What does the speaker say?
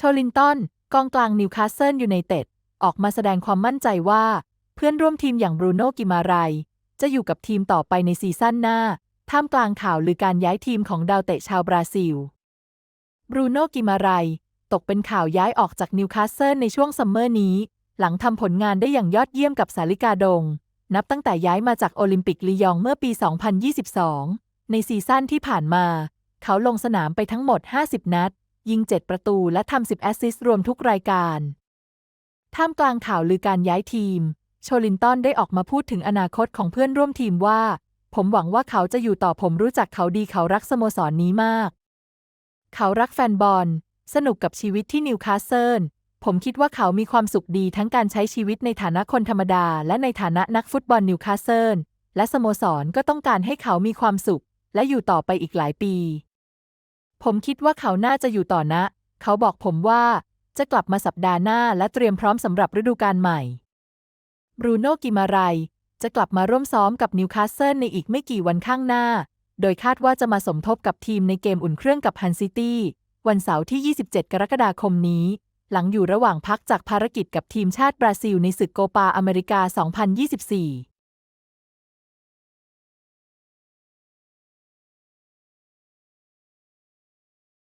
โชลินตันกองกลางนิวคาสเซิลยูไนเต็ดออกมาแสดงความมั่นใจว่า เพื่อนร่วมทีมอย่างบรูโน่กิมาไรยจะอยู่กับทีมต่อไปในซีซั่นหน้า ท่ามกลางข่าวลือการย้ายทีมของดาวเตะชาวบราซิล บรูโน่กิมาไรยตกเป็นข่าวย้ายออกจากนิวคาสเซิลในช่วงซัมเมอร์นี้ หลังทำผลงานได้อย่างยอดเยี่ยมกับสาลิกาดง นับตั้งแต่ย้ายมาจากโอลิมปิกลียงเมื่อปี 2022 ในซีซั่นที่ผ่านมา เขาลงสนามไปทั้งหมด 50 นัด ยิง 7 ประตูและทำ 10 แอสซิสต์รวมทุกรายการ ท่ามกลางข่าวลือการย้ายทีม โชลินตันได้ออกมาพูดถึงอนาคตของเพื่อนร่วมทีมว่า ผมหวังว่าเขาจะอยู่ต่อผมรู้จักเขาดีเขารักสโมสรนนี้มาก เขารักแฟนบอล สนุกกับชีวิตที่นิวคาสเซิลผมคิดว่าเขามีความสุขดีทั้งการใช้ชีวิตในฐานะคนธรรมดา และในฐานะนักฟุตบอลนิวคาสเซิลและสโมสรก็ต้องการให้เขามีความสุข และอยู่ต่อไปอีกหลายปี ผมคิดว่าเขาน่าจะอยู่ต่อนะ เขาบอกผมว่า จะกลับมาสัปดาห์หน้าและเตรียมพร้อมสำหรับฤดูกาลใหม่ บรูโน่กิมาไรยจะกลับมาร่วมซ้อมกับนิวคาสเซิลในอีกไม่กี่วันข้างหน้า โดยคาดว่าจะมาสมทบกับทีมในเกมอุ่นเครื่องกับฮันซิตี้ วันเสาร์ที่ 27 กรกฎาคมนี้ หลังอยู่ระหว่างพักจากภารกิจกับทีมชาติบราซิลในศึกโกปาอเมริกา 2024